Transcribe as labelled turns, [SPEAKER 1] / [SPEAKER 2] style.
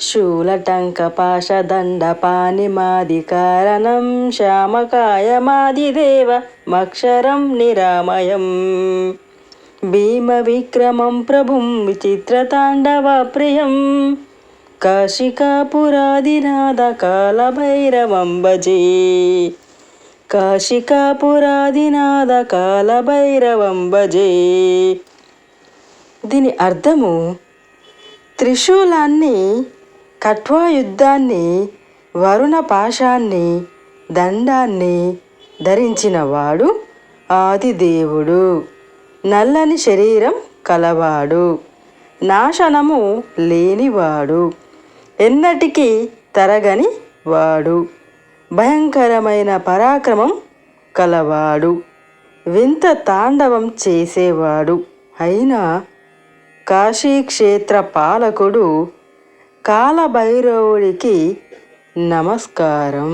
[SPEAKER 1] శూలటంక పాశదండ పానిమాది కారణం శ్యామకాయమాదిదేవ మక్షరం నిరామయం భీమ విక్రమం ప్రభుం విచిత్రతాండవ ప్రియం కాశికాపురాదినాథ కాలభైరవం భజే కాశికాపురాదినాథ కాలభైరవం భజే దీని అర్థము త్రిశూలాన్ని కట్వాయుద్ధాన్ని వరుణ పాశాన్ని దండాన్ని ధరించినవాడు ఆదిదేవుడు. నల్లని శరీరం కలవాడు. నాశనము లేనివాడు. ఎన్నటికీ తరగని వాడు. భయంకరమైన పరాక్రమం కలవాడు. వింత తాండవం చేసేవాడు. అయినా కాశీక్షేత్ర పాలకుడు కాలభైరవుడికి నమస్కారం.